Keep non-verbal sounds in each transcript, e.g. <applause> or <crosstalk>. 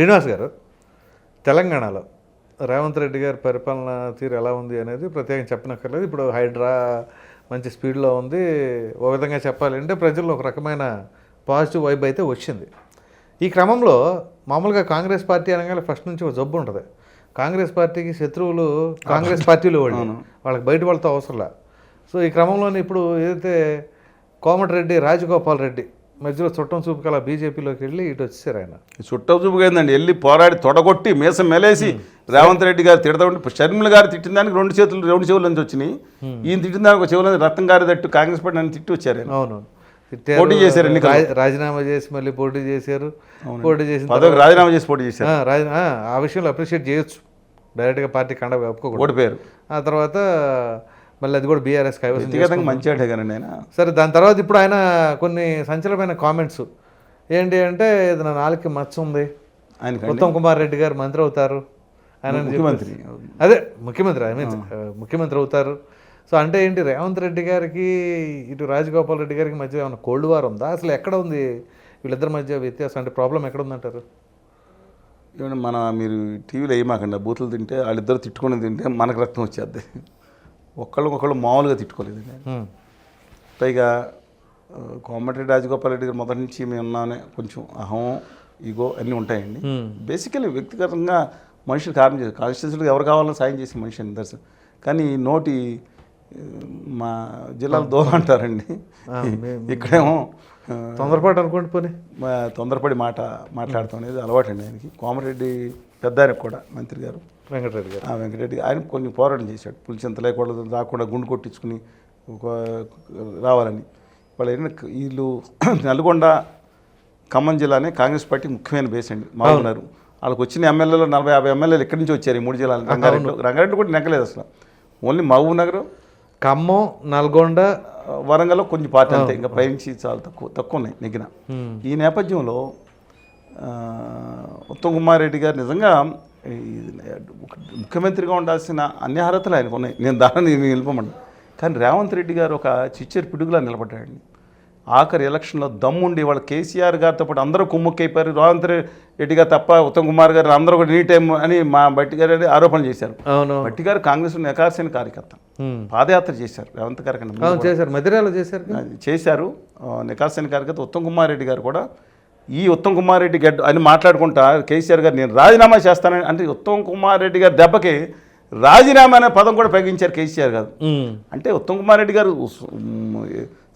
శ్రీనివాస్ గారు తెలంగాణలో రేవంత్ రెడ్డి గారి పరిపాలన తీరు ఎలా ఉంది అనేది ప్రత్యేకంగా చెప్పనక్కర్లేదు. ఇప్పుడు హైడ్రా మంచి స్పీడ్లో ఉంది. ఓ విధంగా చెప్పాలంటే ప్రజల్లో ఒక రకమైన పాజిటివ్ వైబ్ అయితే వచ్చింది. ఈ క్రమంలో మామూలుగా కాంగ్రెస్ పార్టీ అనగానే ఫస్ట్ నుంచి ఒక జబ్బు ఉంటుంది. కాంగ్రెస్ పార్టీకి శత్రువులు కాంగ్రెస్ పార్టీలో వాళ్ళు. వాళ్ళకి బయట వాళ్ళతో అవసరంలా. సో ఈ క్రమంలోనే ఇప్పుడు ఏదైతే కోమటిరెడ్డి రాజగోపాల్ రెడ్డి మధ్యలో చుట్టం చూపు కల బీజేపీలోకి వెళ్ళి ఇటు వచ్చేసారు ఆయన. చుట్టూ చూపుగా వెళ్ళి పోరాడి తొడగొట్టి మీసం మెలేసి రేవంత్ రెడ్డి గారు తిడతా ఉంటే షర్మిల గారు తిట్టిన దానికి రెండు చేతులు రెండు చెవుల నుంచి వచ్చినాయి. ఈయన తిట్టిన దానికి ఒక చెవుల నుంచి రత్నం గారి తట్టు కాంగ్రెస్ పార్టీ నన్ను తిట్టి వచ్చారు. అవును. పోటీ చేశారు రాజీనామా చేసి మళ్ళీ పోటీ చేశారు. పోటీ పదవికి రాజీనామా చేసి పోటీ చేశారు. ఆ విషయంలో అప్రిషియేట్ చేయొచ్చు. డైరెక్ట్గా పార్టీ కండ ఒప్పుకోకూడదు ఓడిపోయారు. ఆ తర్వాత మళ్ళీ అది కూడా బీఆర్ఎస్ కైవసం వ్యక్తిగతంగా మంచి ఆటే కానీ ఆయన. సరే దాని తర్వాత ఇప్పుడు ఆయన కొన్ని సంచలనమైన కామెంట్స్ ఏంటి అంటే ఇది నా నాలుగుకి మచ్చ ఉంది ఆయన ఉత్తమ్ కుమార్ రెడ్డి గారు మంత్రి అవుతారు. ఆయన ముఖ్యమంత్రి. అదే ముఖ్యమంత్రి ఐ మీన్ ముఖ్యమంత్రి అవుతారు. సో అంటే ఏంటి రేవంత్ రెడ్డి గారికి ఇటు రాజగోపాల్ రెడ్డి గారికి మధ్య ఏమైనా కోల్డ్ వార్ ఉందా? అసలు ఎక్కడ ఉంది వీళ్ళిద్దరి మధ్య వ్యత్యాసం? అంటే ప్రాబ్లం ఎక్కడ ఉందంటారు? ఏమన్నా మన మీరు టీవీలో వేయమాకండి ఆ బూతులు తింటే వాళ్ళిద్దరు తిట్టుకుని తింటే మనకు రక్తం వచ్చేద్ది. ఒకళ్ళు మామూలుగా తిట్టుకోలేదు. పైగా కోమటిరెడ్డి రాజగోపాల్ రెడ్డి గారు మొదటి నుంచి మేము ఉన్నామనే కొంచెం అహం ఈగో అన్నీ ఉంటాయండి. బేసికలీ వ్యక్తిగతంగా మనుషులు కారణం చేశారు. కాన్స్టిట్యూన్సీలో ఎవరు కావాలని సాయం చేసే మనిషి అండి దర్శనం. కానీ నోటి మా జిల్లాలో దూరం అంటారండి. ఇక్కడేమో తొందరపాటు అనుకోండి పోనీ. మా తొందరపడి మాట మాట్లాడటం అనేది అలవాటు అండి ఆయనకి. కోమరెడ్డి పెద్ద ఆయనకు కూడా మంత్రి గారు. వెంకటరెడ్డి గారు. ఆ వెంకటరెడ్డి ఆయన కొంచెం పోరాటం చేశాడు. పులిచింత లేకూడదు రాకుండా గుండు కొట్టించుకుని ఒక రావాలని. వాళ్ళు ఏంటంటే వీళ్ళు <clears throat> నల్గొండ ఖమ్మం జిల్లానే కాంగ్రెస్ పార్టీ ముఖ్యమైన బేస్ అండి. మామూలున్నారు. వాళ్ళకి వచ్చిన ఎమ్మెల్యేలు నలభై యాభై ఎమ్మెల్యేలు ఎక్కడి నుంచి వచ్చారు ఈ మూడు జిల్లాలు? రంగారెడ్డి రంగారెడ్డి కూడా నెక్కలేదు అసలు. ఓన్లీ మహబూబ్ నగర్ ఖమ్మం నల్గొండ వరంగల్లో కొంచెం పార్టీ అంతే. ఇంకా పైనుంచి చాలా తక్కువ తక్కువ ఉన్నాయి నెగ్గిన. ఈ నేపథ్యంలో ఉత్తమ్ కుమార్ రెడ్డి గారు నిజంగా ముఖ్యమంత్రిగా ఉండాల్సిన అన్ని అర్హతలు ఆయనకు ఉన్నాయి. నేను దాన్ని నేను నిలపమండి కానీ రేవంత్ రెడ్డి గారు ఒక చిచ్చరి పిడుగులా నిలబడ్డాడండి. ఆఖరి ఎలక్షన్లో దమ్ముండి వాళ్ళ కేసీఆర్ గారితో పాటు అందరూ కుమ్ముక్కైపోయారు. రేవంత్ రెడ్డి గారు తప్ప ఉత్తమ్ కుమార్ గారు అందరూ కూడా ఎనీ టైం అని మా బట్టి గారు అని ఆరోపణ చేశారు. బట్టి గారు కాంగ్రెస్ నెకార్సిన కార్యకర్త. పాదయాత్ర చేశారు రేవంత్ గారి చేశారు. మధ్యరాలో చేశారు. చేశారు. నికాసిన కార్యకర్త ఉత్తమ్ కుమార్ రెడ్డి గారు కూడా ఈ ఉత్తమ్ కుమార్ రెడ్డి గడ్డ అని మాట్లాడుకుంటా కేసీఆర్ గారు నేను రాజీనామా చేస్తానని అంటే ఉత్తమ్ కుమార్ రెడ్డి గారి దెబ్బకి రాజీనామా అనే పదం కూడా ప్రయోగించారు కేసీఆర్ గారు. అంటే ఉత్తమ్ కుమార్ రెడ్డి గారు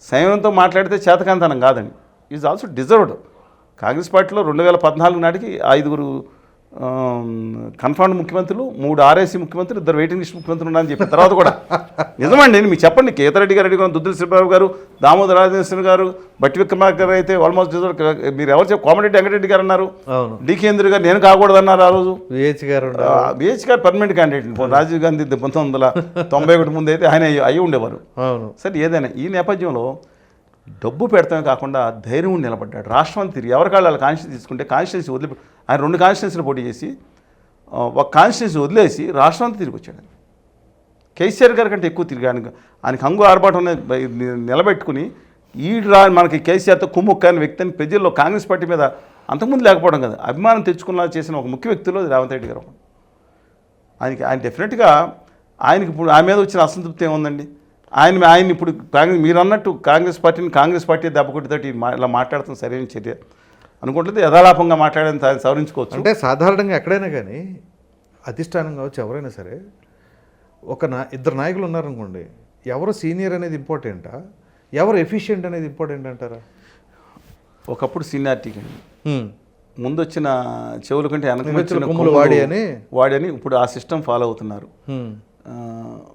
సంయమనంతో మాట్లాడితే చేతకాంతనం కాదండి. ఈజ్ ఆల్సో డిజర్వ్డ్ కాంగ్రెస్ పార్టీలో రెండు వేల పద్నాలుగు నాటికి ఐదుగురు కన్ఫర్మ్డ్ ముఖ్యమంత్రులు మూడు ఆర్ఏసీ ముఖ్యమంత్రులు ఇద్దరు వెయిటింగ్ లిస్ట్ ముఖ్యమంత్రులు ఉన్నారని చెప్పిన తర్వాత కూడా నిజమండి మీకు చెప్పండి. కేతరెడ్డి గారు అడిగిన దుద్దుల శ్రీబాబు గారు దామోదర రాజేశ్వర గారు బట్టి విక్రమార్క గారు అయితే ఆల్మోస్ట్ మీరు ఎవరు చెప్పి కోమటిరెడ్డి వెంకటరెడ్డి గారు అన్నారు. డికేంద్ర గారు నేను కాకూడదన్నారు ఆ రోజు. విహెచ్ గారు ఉండాలి. బిహెచ్ గారు పర్మనెంట్ క్యాండిడేట్ రాజీవ్ గాంధీ పంతొమ్మిది వందల తొంభై ఒకటి ముందు అయితే ఆయన అయ్యి- ఉండేవారు. సరే ఏదైనా ఈ నేపథ్యంలో డబ్బు పెడతామే కాకుండా ధైర్యం నిలబడ్డాడు. రాష్ట్రం తిరిగి ఎవరి కాళ్ళు కాన్స్టిట్యూన్సీ తీసుకుంటే కాన్స్టిట్యూన్సీ వదిలి ఆయన రెండు కాన్స్టిట్యూన్సీలు పోటీ చేసి ఒక కాన్స్టిట్యూన్సీ వదిలేసి రాష్ట్రం తిరిగి వచ్చాడు. కేసీఆర్ గారి కంటే ఎక్కువ తిరిగి ఆయనకు ఆయనకు హంగు ఆర్భాటం అనేది నిలబెట్టుకుని ఈ రా మనకి కేసీఆర్తో కుమ్ముక్కని వ్యక్తిని ప్రజల్లో కాంగ్రెస్ పార్టీ మీద అంతకుముందు లేకపోవడం కదా అభిమానం తెచ్చుకున్న చేసిన ఒక ముఖ్య వ్యక్తిలో రేవంత్ రెడ్డి గారు. ఆయనకి ఆయన డెఫినెట్గా ఆయనకి ఇప్పుడు ఆ మీద వచ్చిన అసంతృప్తి ఏముందండి? ఆయన ఆయన ఇప్పుడు కాంగ్రెస్ మీరు అన్నట్టు కాంగ్రెస్ పార్టీని కాంగ్రెస్ పార్టీ దెబ్బకొట్టితోటి మా- ఇలా మాట్లాడుతున్న సరైన చర్య. అనుకుంటుంది యథాలాపంగా మాట్లాడని ఆయన సవరించుకోవచ్చు. అంటే సాధారణంగా ఎక్కడైనా కానీ అధిష్టానం కావచ్చు ఎవరైనా సరే ఒక నా ఇద్దరు నాయకులు ఉన్నారనుకోండి ఎవరు సీనియర్ అనేది ఇంపార్టెంటా? ఎవరు ఎఫిషియెంట్ అనేది ఇంపార్టెంట్ అంటారా? ఒకప్పుడు సీనియారిటీకి. ముందు వచ్చిన చెవుల కంటే వెనక వాడి అని? వాడి అని ఇప్పుడు ఆ సిస్టమ్ ఫాలో అవుతున్నారు.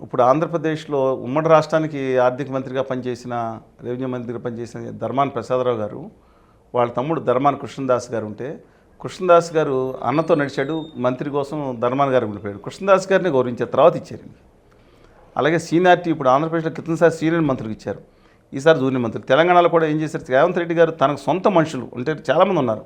ఇప్పుడు ఆంధ్రప్రదేశ్లో ఉమ్మడి రాష్ట్రానికి ఆర్థిక మంత్రిగా పనిచేసిన రెవెన్యూ మంత్రిగా పనిచేసిన ధర్మాన్ ప్రసాదరావు గారు వాళ్ళ తమ్ముడు ధర్మాన్ కృష్ణదాస్ గారు ఉంటే కృష్ణదాస్ గారు అన్నతో నడిచాడు మంత్రి కోసం ధర్మాన్ గారు ఉండిపోయాడు కృష్ణదాస్ గారిని గౌరవించారు తర్వాత ఇచ్చారు. అలాగే సీనియారిటీ ఇప్పుడు ఆంధ్రప్రదేశ్లో క్రితంసారి సీనియర్ మంత్రికి ఇచ్చారు. ఈసారి జూనియర్ మంత్రి తెలంగాణలో కూడా ఏం చేశారు? రేవంత్ రెడ్డి గారు తనకు సొంత మనుషులు. అంటే చాలామంది ఉన్నారు.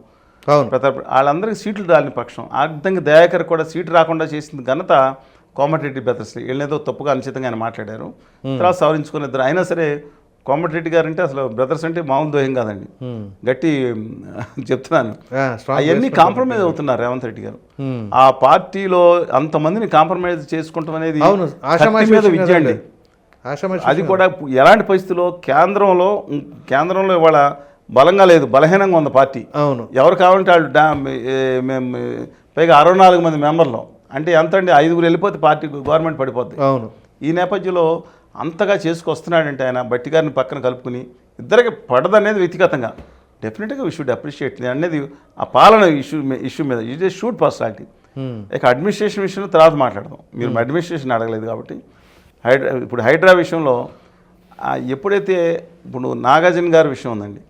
ప్రతాప్ వాళ్ళందరికీ సీట్లు రాని పక్షం. ఆ విధంగా దయాకర్ కూడా సీటు రాకుండా చేసిన ఘనత కోమటిరెడ్డి బ్రదర్స్ వీళ్ళేదో తప్పుగా అనుచితంగా ఆయన మాట్లాడారు. తర్వాత సవరించుకుని ఇద్దరు. అయినా సరే కోమటిరెడ్డి గారు అంటే అసలు బ్రదర్స్ అంటే మామూలు దోహం కాదండి. గట్టి చెప్తున్నాను. అవన్నీ. కాంప్రమైజ్ అవుతున్నారు రేవంత్ రెడ్డి గారు. ఆ పార్టీలో అంతమందిని కాంప్రమైజ్ చేసుకుంటాం అనేది మీద విద్య అండి. అది కూడా ఎలాంటి పరిస్థితుల్లో కేంద్రంలో కేంద్రంలో ఇవాళ బలంగా లేదు బలహీనంగా ఉంది పార్టీ. అవును. ఎవరు కావాలంటే వాళ్ళు మేము పైగా అరవై నాలుగు మంది మెంబర్లు. అంటే ఎంత అండి ఐదుగురు వెళ్ళిపోతే పార్టీ గవర్నమెంట్ పడిపోద్ది. అవును. ఈ నేపథ్యంలో అంతగా చేసుకొస్తున్నాడంటే ఆయన బట్టి గారిని పక్కన కలుపుకుని ఇద్దరికి పడదనేది వ్యక్తిగతంగా. డెఫినెట్గా వీ షుడ్ అప్రిషియేట్ అనేది ఆ పాలన ఇష్యూ ఇష్యూ మీద. ఇది షూట్ పర్సనాలిటీ. ఇక అడ్మినిస్ట్రేషన్ విషయంలో తర్వాత మాట్లాడదాం. మీరు అడ్మినిస్ట్రేషన్ అడగలేదు కాబట్టి. హైడ్రా ఇప్పుడు హైడ్రా విషయంలో ఎప్పుడైతే ఇప్పుడు నాగార్జున గారి విషయం ఉందండి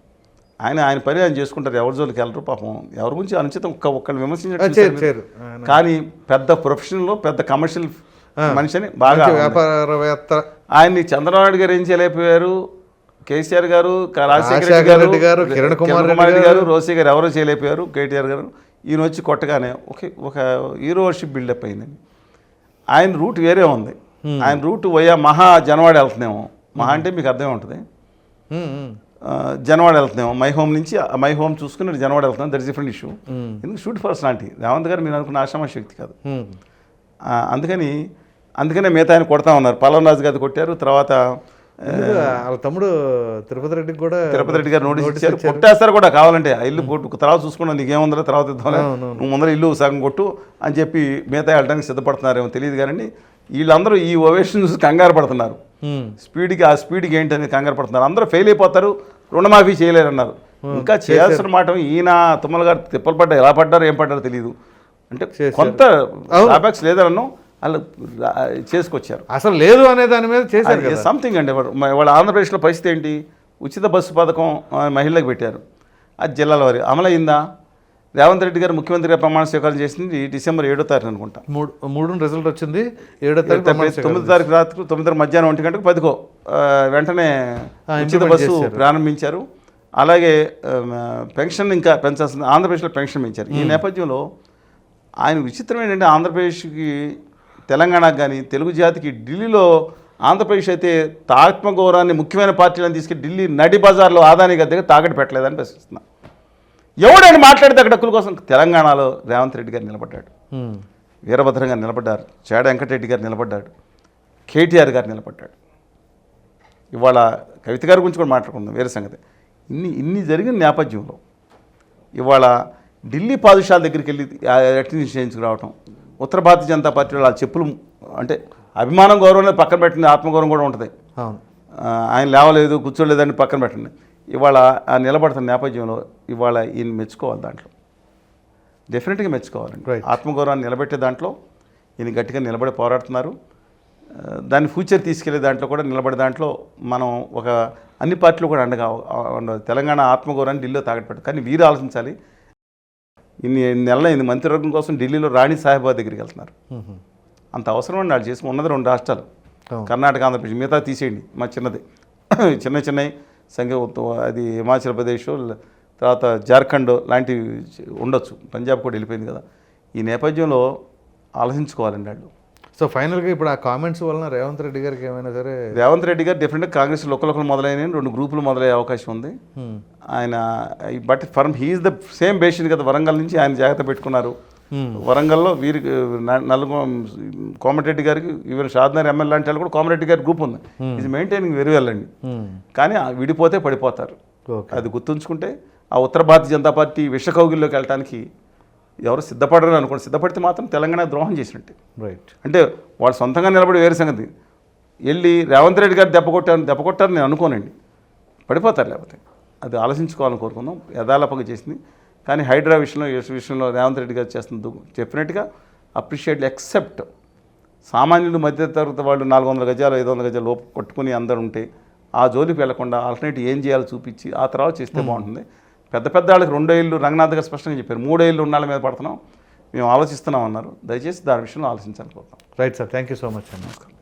ఆయన ఆయన పని ఆయన చేసుకుంటారు. ఎవరి జోలికి వెళ్ళరు పాపం. ఎవరి గురించి అనుచితం ఒక్క ఒక్కళ్ళు ఆ, విమర్శించారు కానీ పెద్ద ప్రొఫెషనల్లో పెద్ద కమర్షియల్ మనిషి అని బాగా వ్యాపారవేత్త ఆయన్ని చంద్రబాబు గారు ఏం చేయలేకపోయారు? కేసీఆర్ గారు క- రాజశేఖర రాజశేఖర రెడ్డి రెడ్డి గారు, కిరణ్ కుమార్ రెడ్డి గారు రోసీ గారు ఎవరో చేయలేకపోయారు? కేటీఆర్ గారు. ఈయన వచ్చి కొట్టగానే ఓకే ఒక హీరో వర్షిప్ బిల్డప్ అయిందండి ఆయన రూట్ వేరే ఉంది. ఆయన రూట్ వయ్యా మహా జనవాడ వెళ్తున్నాము. మహా అంటే మీకు అర్థమే ఉంటుంది. జనవాడ వెళ్తున్నాము. మై హోమ్ నుంచి మై హోమ్ చూసుకుని జనవాడ వెళ్తున్నాం. That is different issue. ఎందుకు షూట్ పర్సనాలిటీ? రేవంత్ గారు మీరు అనుకున్న ఆశ్రమ శక్తి కాదు. అందుకని అందుకనే మిగతా ఆయన కొడతా ఉన్నారు. పల్లవ రాజు గారు కొట్టారు తర్వాత వాళ్ళ తమ్ముడు తిరుపతి రెడ్డికి కూడా తిరుపతి రెడ్డి గారు నోటీస్ ఇచ్చారు. కొట్టేస్తారు కూడా కావాలంటే. ఆ ఇల్లు కొట్టు తర్వాత చూసుకున్నా నీకేముందో తర్వాత అవును, నువ్వు ముందర ఇల్లు సగం కొట్టు అని చెప్పి మిగతా వెళ్ళడానికి సిద్ధపడుతున్నారేమో తెలియదు కానీ వీళ్ళందరూ ఈ ఓవేషన్ చూసి కంగారు పడుతున్నారు. స్పీడ్కి ఆ స్పీడ్కి ఏంటని కంగారు పడుతున్నారు. అందరూ ఫెయిల్ అయిపోతారు రుణమాఫీ చేయలేరు అన్నారు ఇంకా చేయాల్సిన మాట ఈయన తుమ్మల గారు తిప్పలు పడ్డా ఎలా పడ్డారో ఏం పడ్డారో తెలియదు అంటే. కొంత డ్రాబ్యాక్స్ లేదనను వాళ్ళు చేసుకొచ్చారు. అసలు లేదు అనే దాని మీద చేశారు సంథింగ్ అండి. వాళ్ళ ఆంధ్రప్రదేశ్లో పరిస్థితి ఏంటి? ఉచిత బస్సు పథకం మహిళలకు పెట్టారు. అది జిల్లాల వారి అమలైందా రేవంత్ రెడ్డి గారు ముఖ్యమంత్రిగా ప్రమాణ స్వీకారం చేసింది డిసెంబర్ ఏడో తారీఖు అనుకుంటా. మూడు మూడు రిజల్ట్ వచ్చింది ఏడో తారీఖు. తొమ్మిది తారీఖు రాత్రి తొమ్మిది మధ్యాహ్నం ఒంటి గంటకు పదికో. వెంటనే ఉచిత బస్సు. ప్రారంభించారు. అలాగే పెన్షన్ ఇంకా పెంచాల్సింది ఆంధ్రప్రదేశ్లో పెన్షన్ పెంచారు. ఈ నేపథ్యంలో ఆయన విచిత్రం ఏంటంటే ఆంధ్రప్రదేశ్కి తెలంగాణకు కానీ తెలుగు జాతికి ఢిల్లీలో ఆంధ్రప్రదేశ్ అయితే ఆత్మగౌరవాన్ని ముఖ్యమైన పార్టీలను తీసుకెళ్ళి ఢిల్లీ నడి బజార్లో ఆదాని గారి దగ్గర తాకట్టు పెట్టలేదని ప్రశ్నిస్తున్నా. ఎవడైనా మాట్లాడితే అక్కడ హక్కుల కోసం తెలంగాణలో రేవంత్ రెడ్డి గారు నిలబడ్డాడు. వీరభద్రం గారు నిలబడ్డారు. చాడ వెంకటరెడ్డి గారు నిలబడ్డాడు. కేటీఆర్ గారు నిలబడ్డాడు. ఇవాళ కవిత గారి గురించి కూడా మాట్లాడుకుందాం. వేరే సంగతి. ఇన్ని ఇన్ని జరిగిన నేపథ్యంలో ఇవాళ ఢిల్లీ పాదుషాల దగ్గరికి వెళ్ళి అటెండెన్స్ చేయించుకురావటం ఉత్తర భారతీయ జనతా పార్టీ వాళ్ళ చెప్పులు అంటే అభిమానం గౌరవం పక్కన పెట్టింది ఆత్మగౌరవం కూడా ఉంటుంది. ఆయన లేవలేదు కూర్చోలేదని పక్కన పెట్టండి. ఇవాళ ఆ నిలబడుతున్న నేపథ్యంలో ఇవాళ ఈయన మెచ్చుకోవాలి దాంట్లో. డెఫినెట్గా మెచ్చుకోవాలండి. ఆత్మగౌరవాన్ని నిలబెట్టే దాంట్లో ఈయన గట్టిగా నిలబడి పోరాడుతున్నారు. ఆ, దాన్ని ఫ్యూచర్ తీసుకెళ్ళే దాంట్లో కూడా నిలబడే దాంట్లో మనం ఒక అన్ని పార్టీలు కూడా అండగా. తెలంగాణ ఆత్మగౌరవాన్ని ఢిల్లీలో తాగట్టు కానీ వీరు ఆలోచించాలి ఇన్ని నెలల ఇన్ని మంత్రివర్గం కోసం ఢిల్లీలో రాణి సాహెబాద్ దగ్గరికి వెళ్తున్నారు. అంత అవసరం అండి. వాళ్ళు చేసి ఉన్నది రెండు రాష్ట్రాలు. కర్ణాటక ఆంధ్రప్రదేశ్ మిగతా తీసేయండి. మా చిన్నది. <coughs> చిన్న చిన్నవి సంఖ్య అది హిమాచల్ ప్రదేశ్ తర్వాత జార్ఖండ్ లాంటివి ఉండొచ్చు. పంజాబ్ కూడా వెళ్ళిపోయింది కదా. ఈ నేపథ్యంలో ఆలోచించుకోవాలండి వాళ్ళు. సో ఫైనల్గా ఇప్పుడు ఆ కామెంట్స్ వలన రేవంత్ రెడ్డి గారికి ఏమైనా సరే రేవంత్ రెడ్డి గారు డెఫినెట్గా కాంగ్రెస్ లొక్కలొక్కలు మొదలైన రెండు గ్రూపులు మొదలయ్యే అవకాశం ఉంది. ఉమ్. ఆయన but firm he is the same basin కదా వరంగల్ నుంచి ఆయన జాగ్రత్త పెట్టుకున్నారు. Hmm. వరంగల్లో వీరికి నలుగు కోమటిరెడ్డి గారికి ఈవెన్ షాద్నగర్ ఎమ్మెల్యే లాంటి వాళ్ళు కూడా కోమటిరెడ్డి గారి గ్రూప్ ఉంది. ఇది మెయింటైనింగ్ వెరీ వెల్ అండి. ఉమ్. కానీ విడిపోతే పడిపోతారు. అది గుర్తుంచుకుంటే ఆ ఉత్తర భారతీయ జనతా పార్టీ విషకౌగిల్లోకి వెళ్ళడానికి ఎవరు సిద్ధపడరు అనుకోండి. సిద్ధపడితే మాత్రం తెలంగాణ ద్రోహం చేసినట్టే. రైట్ అంటే వాళ్ళు సొంతంగా నిలబడి వేరే సంగతి. వెళ్ళి రేవంత్ రెడ్డి గారు దెబ్బ కొట్టారు దెబ్బ కొట్టారు నేను అనుకోనండి. పడిపోతారు లేకపోతే. అది ఆలోచించుకోవాలని కోరుకుందాం. యథాలపగా చేసింది. కానీ హైడ్రా విషయంలో ఈ విషయంలో రేవంత్ రెడ్డి గారు చేస్తుంది డెఫినెట్గా అప్రిషియేట్ ఎక్సెప్ట్ సామాన్యులు మధ్య తరగతి వాళ్ళు నాలుగు వందల గజాలు ఐదు వందల గజాలు లోపు కొట్టుకుని అందరు ఉంటే ఆ జోలికి వెళ్ళకుండా ఆల్టర్నేటివ్ ఏం చేయాలో చూపించి ఆ తర్వాత చేస్తే బాగుంటుంది. పెద్ద పెద్ద వాళ్ళకి రెండో ఇల్లు రంగనాథ్ గారు స్పష్టంగా చెప్పారు. మూడో ఇల్లు ఉన్నాళ్ళ మీద పడుతున్నాం. మేము ఆలోచిస్తున్నాం అన్నారు. దయచేసి దాని విషయంలో ఆలోచించాలనుకుంటున్నాం right sir thank you so much అండి